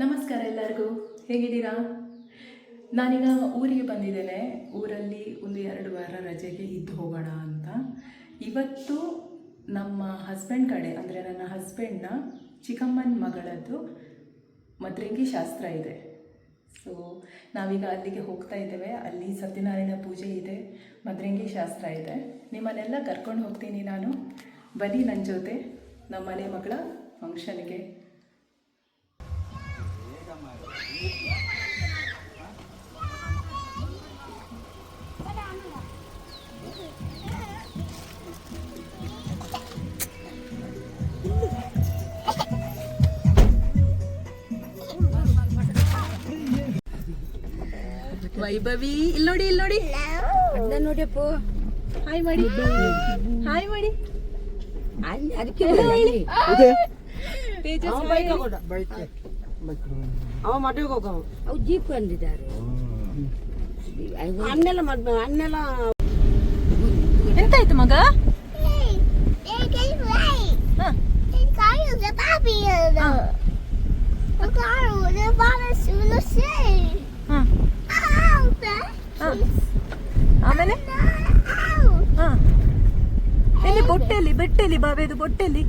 ನಮಸ್ಕಾರ ಎಲ್ಲರಿಗೂ. ಹೇಗಿದ್ದೀರಾ? ನಾನೀಗ ಊರಿಗೆ ಬಂದಿದ್ದೇನೆ. ಊರಲ್ಲಿ ಒಂದು ಎರಡು ವಾರ ರಜೆಗೆ ಇದ್ದು ಹೋಗೋಣ ಅಂತ. ಇವತ್ತು ನಮ್ಮ ಹಸ್ಬೆಂಡ್ ಕಡೆ, ಅಂದರೆ ನನ್ನ ಹಸ್ಬೆಂಡ್ನ ಚಿಕ್ಕಮ್ಮನ ಮಗಳದ್ದು ಮದ್ರಂಗಿ ಶಾಸ್ತ್ರ ಇದೆ. ಸೊ ನಾವೀಗ ಅಲ್ಲಿಗೆ ಹೋಗ್ತಾ ಇದ್ದೇವೆ. ಅಲ್ಲಿ ಸತ್ಯನಾರಾಯಣ ಪೂಜೆ ಇದೆ, ಮದ್ರಂಗಿ ಶಾಸ್ತ್ರ ಇದೆ. ನಿಮ್ಮನ್ನೆಲ್ಲ ಕರ್ಕೊಂಡು ಹೋಗ್ತೀನಿ ನಾನು. ಬನ್ನಿ ನನ್ನ ಜೊತೆ. ನಮ್ಮ ಮನೆ ಮಗಳ ಫಂಕ್ಷನ್ಗೆ ವೈಭವಿ ಇಲ್ಲಿ ನೋಡಿ ಇಲ್ಲಿ ನೋಡಿ ಅಣ್ಣ ನೋಡಿಯಪ್ಪ ಹಾಯ್ ಮಾಡಿ ಹಾಯ್ ಮಾಡಿ ಅದಕ್ಕೆ ತೇಜಸ್ ಅವ ಮದುವೆಗೆ ಹೋಗವ ಅವು ಜೀಪ್ ಬಂದಿದ್ದಾರೆ ಅನ್ನೆಲ್ಲ ಮದ್ವೆ ಅನ್ನೆಲ್ಲ ಎಂತಾಯ್ತು ಮಗ. ಆಮೇಲೆ? ಎಲ್ಲಿ ಬೊಟ್ಟೆಲಿ ಬೆಟ್ಟೆಲಿ ಬಾಬೆದು ಬೊಟ್ಟೆಲಿ?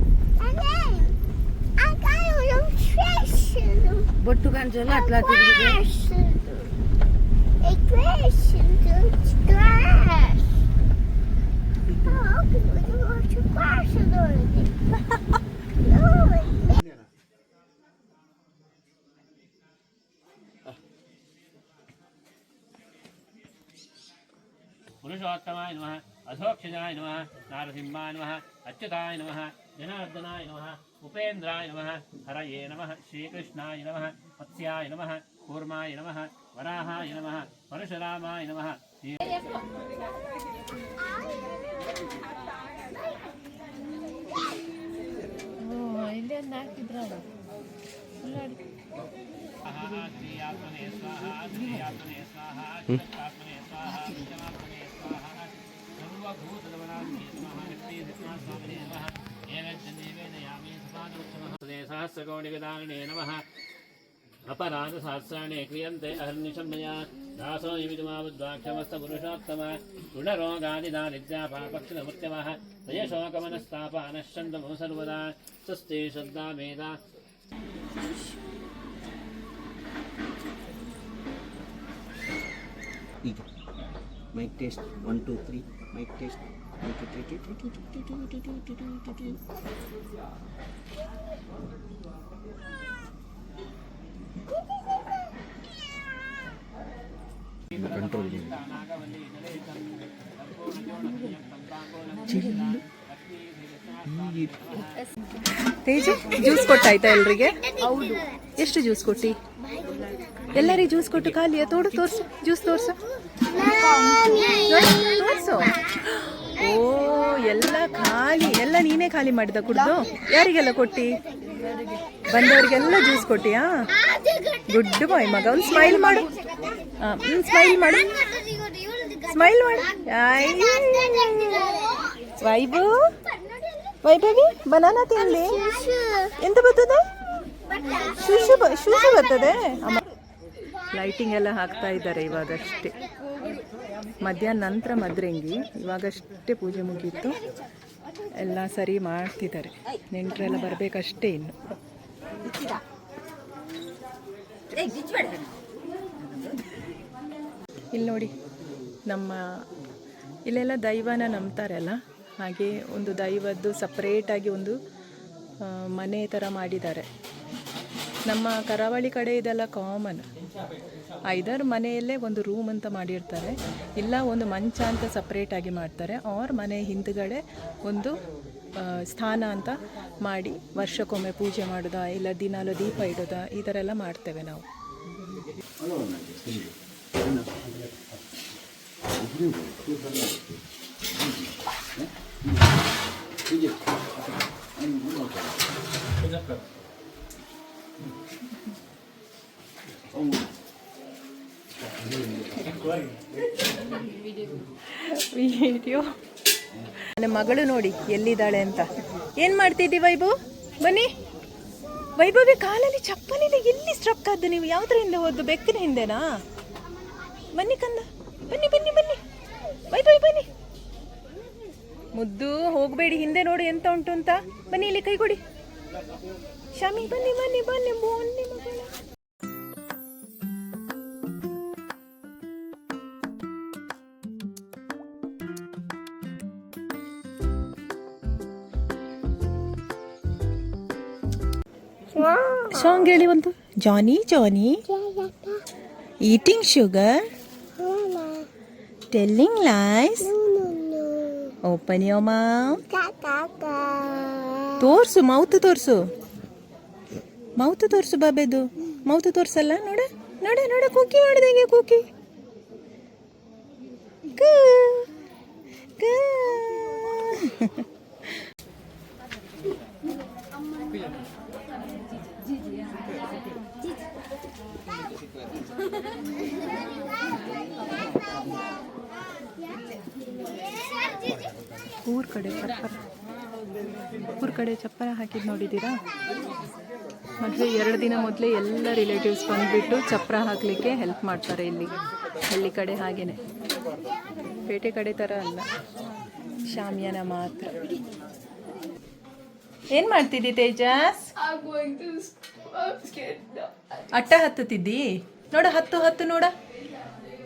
doen. Klaas. Oh, ik moet een woordje klaasje doen. Oh, पुरुषोत्तमाय नमः अधोक्षजाय नमः नारसिंहाय नमः अच्युताय नमः जनार्दनाय नमः उपेन्द्राय नमः हरये नमः श्रीकृष्णाय नमः मत्स्याय नमः कूर्माय नमः वराहाय नमः परशुरामाय नमः स्वाहा सहस्रकोटिकदारिणे नमः अपराधशास्त्राणि क्रियन्ते अहर्निशं दासो निमितमावद्वाक्षमस्तपुरुषोत्तम गुणरोगादिदारिद्र्यापापक्षिणमृत्यवः तयशोकमनस्तापानश्चन्दमो सर्वदा स्वस्ति श्रद्धा मेधा Mic test, one, two, three, mic test. Teju juice ಕೊಟ್ಟಾಯ್ತಾ ಎಲ್ರಿಗೆ? ಎಷ್ಟು ಜ್ಯೂಸ್ ಕೊಟ್ಟಿ? ಎಲ್ಲರಿಗೆ ಜ್ಯೂಸ್ ಕೊಟ್ಟು ಖಾಲಿಯಾ? ತೋಡು ತೋರ್ಸು ಜ್ಯೂಸ್ ತೋರ್ಸು. ತೋರ್ಸು. ಓ, ಎಲ್ಲ ಖಾಲಿ, ಎಲ್ಲ ನೀನೇ ಖಾಲಿ ಮಾಡಿದ ಕುಡ್ದು? ಯಾರಿಗೆಲ್ಲ ಕೊಟ್ಟಿ? ಬಂದವರಿಗೆಲ್ಲ ಜ್ಯೂಸ್ ಕೊಟ್ಟಿಯಾ? ಗುಡ್ ಬಾಯ್ ಮಗ, ಒಂದು ಸ್ಮೈಲ್ ಮಾಡು. ಸ್ಮೈಲ್ ಮಾಡು. ಸ್ಮೈಲ್ ಮಾಡು. ವೈಬು ವೈಭು ವೈಭವಿ ಬನಾನಾ ತಿನ್ಲಿ ಎಂತ ಬರ್ತದೆ? ಶುಶು ಶುಶು ಬರ್ತದೆ? ಲೈಟಿಂಗ್ ಎಲ್ಲ ಹಾಕ್ತಾ ಇದ್ದಾರೆ ಇವಾಗಷ್ಟೇ. ಮಧ್ಯಾಹ್ನ ನಂತರ ಮದ್ರಂಗಿ. ಇವಾಗಷ್ಟೇ ಪೂಜೆ ಮುಗಿಯಿತು ಎಲ್ಲ ಸರಿ ಮಾಡ್ತಿದ್ದಾರೆ. ನೆಂಟರೆಲ್ಲ ಬರಬೇಕಷ್ಟೇ ಇನ್ನು. ಇಲ್ಲಿ ನೋಡಿ, ನಮ್ಮ ಇಲ್ಲೆಲ್ಲ ದೈವನ ನಂಬ್ತಾರಲ್ಲ? ಹಾಗೆ ಒಂದು ದೈವದ್ದು ಸಪ್ರೇಟಾಗಿ ಒಂದು ಮನೆ ಥರ ಮಾಡಿದ್ದಾರೆ. ನಮ್ಮ ಕರಾವಳಿ ಕಡೆ ಇದೆಲ್ಲ ಕಾಮನ್ ಐದರ್ ಮನೆಯಲ್ಲೇ ಒಂದು ರೂಮ್ ಅಂತ ಮಾಡಿರ್ತಾರೆ ಇಲ್ಲ ಒಂದು ಮಂಚ ಅಂತ ಸಪ್ರೇಟಾಗಿ ಮಾಡ್ತಾರೆ ಆರ್ ಮನೆ ಹಿಂದ್ಗಡೆ ಒಂದು ಸ್ಥಾನ ಅಂತ ಮಾಡಿ ವರ್ಷಕ್ಕೊಮ್ಮೆ ಪೂಜೆ ಮಾಡೋದಾ ಇಲ್ಲ ದಿನಾಲು ದೀಪ ಇಡೋದಾ ಈ ಥರ ಎಲ್ಲ ಮಾಡ್ತೇವೆ ನಾವು ವಿಡಿಯೋ ನನ್ನ ಮಗಳು ನೋಡಿ, ಎಲ್ಲಿದ್ದಾಳೆ ಅಂತ. ಏನು ಮಾಡ್ತಿದ್ದಿ ವೈಭು? ಬನ್ನಿ. ವೈಭವಿ ಕಾಲಲ್ಲಿ ಚಪ್ಪಲಿಲ್ಲ ಎಲ್ಲಿ ಸ್ಟ್ರಕ್ ಆದ್ದು ನೀವು? ಯಾವ್ದ್ರ ಹಿಂದೆ ಹೋದ್ದು? ಬೆಕ್ಕಿನ ಹಿಂದೆನಾ? ಬನ್ನಿ ಕಂದ. ಬನ್ನಿ ಬನ್ನಿ ಬನ್ನಿ. ವೈಭವಿ ಬನ್ನಿ. ಮುದ್ದು, ಹೋಗಬೇಡಿ. ಹಿಂದೆ ನೋಡಿ ಎಂತ ಉಂಟು ಅಂತ. ಬನ್ನಿ, ಇಲ್ಲಿ ಕೈ ಕೊಡಿ ಶಾಮಿ, ಬನ್ನಿ ಬನ್ನಿ ಬನ್ನಿ. ಬನ್ನಿ, ಮಗಳೇ. ಸಾಂಗ್ ಹೇಳಿ ಒಂದು. Johny Johny eating sugar telling lies open your mouth ತೋರ್ಸು ಮೌತ್ ತೋರ್ಸು. ಮೌತ್ ತೋರ್ಸು ಬಾಬೆದು. ಮೌತ್ ತೋರ್ಸಲ್ಲ? ನೋಡ ನೋಡ ನೋಡ ಕೂಕಿ ಮಾಡ್ದಂಗೆ ಕೂಕಿ? ಕ, ಊರ್ ಕಡೆ ಚಪ್ಪರ ಊರ್ ಕಡೆ ಚಪ್ಪರ ಹಾಕಿದ್ ನೋಡಿದ್ದೀರಾ? ಮದುವೆ ಎರಡು ದಿನ ಮೊದಲೇ ಎಲ್ಲ ರಿಲೇಟಿವ್ಸ್ ಬಂದುಬಿಟ್ಟು ಚಪ್ಪರ ಹಾಕಲಿಕ್ಕೆ ಹೆಲ್ಪ್ ಮಾಡ್ತಾರೆ ಇಲ್ಲಿ ಹಳ್ಳಿ ಕಡೆ ಹಾಗೇನೆ. ಪೇಟೆ ಕಡೆ ಥರ ಅಲ್ಲ. ಶಾಮಿಯಾನ ಮಾತ್ರ. ಏನು ಮಾಡ್ತಿದ್ದಿ ತೇಜಸ್? ಅಟ್ಟ ಹತ್ತುತ್ತಿದ್ದಿ? ನೋಡ ಹತ್ತು ಹತ್ತು ನೋಡ.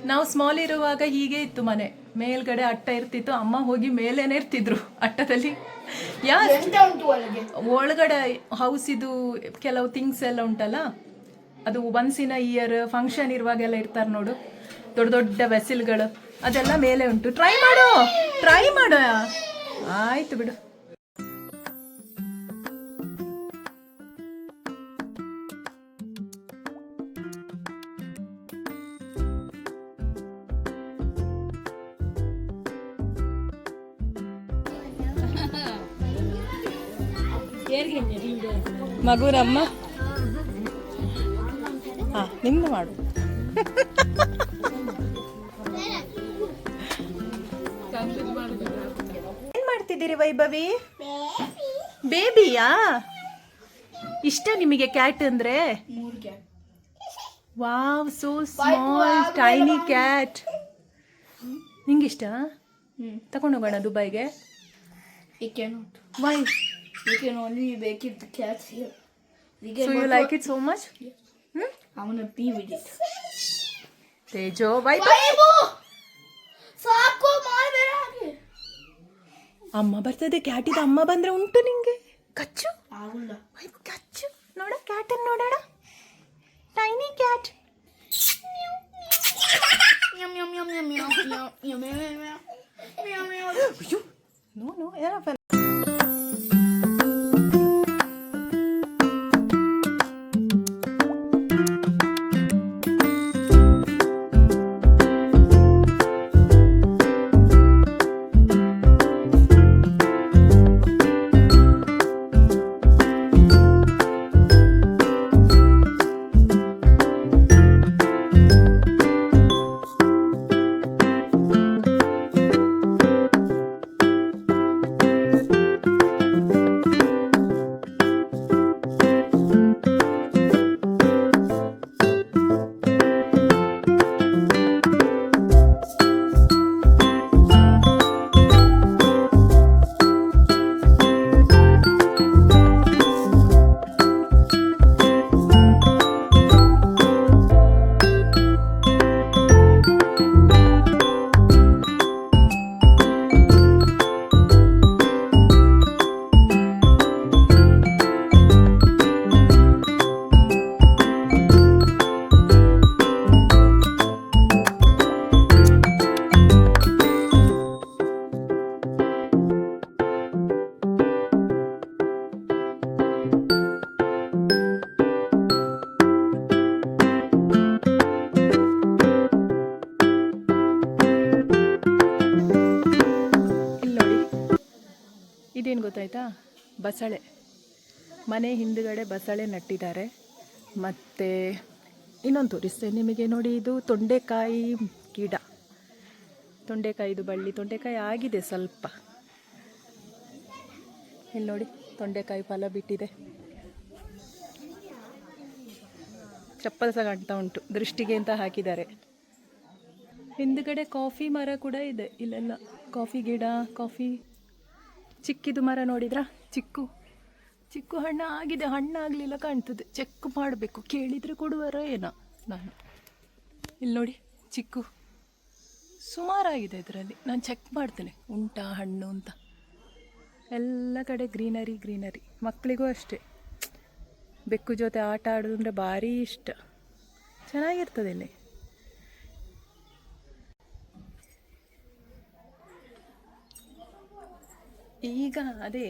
ನಾವು ಸ್ಮಾಲ್ ಇರುವಾಗ ಹೀಗೆ ಇತ್ತು ಮನೆ. ಮೇಲ್ಗಡೆ ಅಟ್ಟ ಇರ್ತಿತ್ತು. ಅಮ್ಮ ಹೋಗಿ ಮೇಲೇನೆ ಇರ್ತಿದ್ರು ಅಟ್ಟದಲ್ಲಿ. ಯಾರು ಒಳಗಡೆ ಹೌಸ್ ಇದು ಕೆಲವು ಥಿಂಗ್ಸ್ ಎಲ್ಲ ಉಂಟಲ್ಲ? ಅದು ಒನ್ಸ್ ಇನ್ ಇಯರ್ ಫಂಕ್ಷನ್ ಇರುವಾಗೆಲ್ಲ ಇರ್ತಾರೆ ನೋಡು. ದೊಡ್ಡ ದೊಡ್ಡ ವೆಸಿಲ್ಗಳು ಅದೆಲ್ಲ ಮೇಲೆ ಉಂಟು. ಟ್ರೈ ಮಾಡು. ಟ್ರೈ ಮಾಡ. ಆಯ್ತು ಬಿಡು. ಮಗುರಮ್ಮ? ಹಾ ನಿಮ್ದು ಮಾಡು. ಏನ್ ಮಾಡ್ತಿದ್ದೀರಿ ವೈಭವಿ? ಬೇಬಿಯಾ? ಇಷ್ಟ ನಿಮಗೆ ಕ್ಯಾಟ್ ಅಂದ್ರೆ? Wow so small tiny cat ನಿಂಗಿಷ್ಟ? ತಗೊಂಡೋಗೋಣ ದುಬೈಗೆ. Why You can only make it the cat's here. so you like it so much? Yeah. Hmm? I'm gonna be with it. तेजो bye bye. Bye So आपको मार दे रहा है। मेरा आगे ಅಮ್ಮ ಬರ್ತದೆ ಕ್ಯಾಟಿದ ಅಮ್ಮ ಬಂದ್ರೆ ಉಂಟು ನಿಂಗೆ ಕಚ್ಚು ಆಗುಲ್ಲ ಬಸಳೆ. ಮನೆ ಹಿಂದುಗಡೆ ಬಸಳೆ ನಟ್ಟಿದ್ದಾರೆ. ಮತ್ತು ಇನ್ನೊಂದು ತೋರಿಸ್ತೇನೆ ನಿಮಗೆ ನೋಡಿ, ಇದು ತೊಂಡೆಕಾಯಿ ಗಿಡ ತೊಂಡೆಕಾಯಿದು ಬಳ್ಳಿ. ತೊಂಡೆಕಾಯಿ ಆಗಿದೆ ಸ್ವಲ್ಪ. ಇಲ್ಲಿ ನೋಡಿ, ತೊಂಡೆಕಾಯಿ ಫಲ ಬಿಟ್ಟಿದೆ. ಚಪ್ಪಲ್ ಸಹ ಕಾಣ್ತಾ ಉಂಟು. ದೃಷ್ಟಿಗೆ ಅಂತ ಹಾಕಿದ್ದಾರೆ. ಹಿಂದುಗಡೆ ಕಾಫಿ ಮರ ಕೂಡ ಇದೆ. ಇಲ್ಲೆಲ್ಲ ಕಾಫಿ ಗಿಡ, ಕಾಫಿ ಚಿಕ್ಕಿದು ಮರ ನೋಡಿದ್ರಾ? ಚಿಕ್ಕು. ಚಿಕ್ಕು ಹಣ್ಣು ಆಗಿದೆ ಹಣ್ಣಾಗಲಿಲ್ಲ ಕಾಣ್ತದೆ. ಚೆಕ್ ಮಾಡಬೇಕು. ಕೇಳಿದರೆ ಕೊಡುವರೋ ಏನೋ ನಾನು. ಇಲ್ಲಿ ನೋಡಿ, ಚಿಕ್ಕು. ಸುಮಾರಾಗಿದೆ ಇದರಲ್ಲಿ. ನಾನು ಚೆಕ್ ಮಾಡ್ತೇನೆ. ಉಂಟಾ ಹಣ್ಣು ಅಂತ. ಎಲ್ಲ ಕಡೆ ಗ್ರೀನರಿ ಗ್ರೀನರಿ. ಮಕ್ಕಳಿಗೂ ಅಷ್ಟೇ. ಬೆಕ್ಕು ಜೊತೆ ಆಟ ಆಡೋದಂದ್ರೆ ಭಾರಿ ಇಷ್ಟ. ಚೆನ್ನಾಗಿರ್ತದೆ ಇಲ್ಲಿ. ಈಗ ಅದೇ,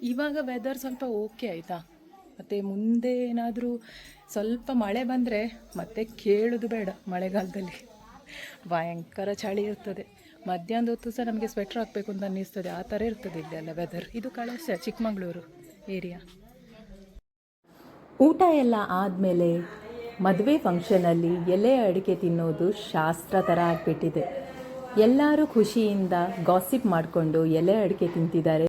ಇವಾಗ ವೆದರ್ ಸ್ವಲ್ಪ ಓಕೆ ಆಯಿತಾ? ಮತ್ತು ಮುಂದೆ ಏನಾದರೂ ಸ್ವಲ್ಪ ಮಳೆ ಬಂದರೆ ಮತ್ತೆ ಕೇಳೋದು ಬೇಡ ಮಳೆಗಾಲದಲ್ಲಿ. ಭಯಂಕರ ಚಳಿ ಇರ್ತದೆ. ಮಧ್ಯಾಹ್ನದ ಹೊತ್ತು ಸಹ ನಮಗೆ ಸ್ವೆಟ್ರ್ ಹಾಕಬೇಕು ಅಂತ ಅನ್ನಿಸ್ತದೆ. ಆ ಥರ ಇರ್ತದೆ ಇಲ್ಲೆಲ್ಲ ವೆದರ್ ಇದು ಕಳಸ ಚಿಕ್ಕಮಗಳೂರು ಏರಿಯಾ ಊಟ ಎಲ್ಲ ಆದಮೇಲೆ ಮದುವೆ ಫಂಕ್ಷನಲ್ಲಿ ಎಲೆ ಅಡಿಕೆ ತಿನ್ನೋದು ಶಾಸ್ತ್ರ ಥರ ಆಗಿಬಿಟ್ಟಿದೆ. ಎಲ್ಲರೂ ಖುಷಿಯಿಂದ ಗಾಸಿಪ್ ಮಾಡಿಕೊಂಡು ಎಲೆ ಅಡಿಕೆ ತಿಂತಿದ್ದಾರೆ.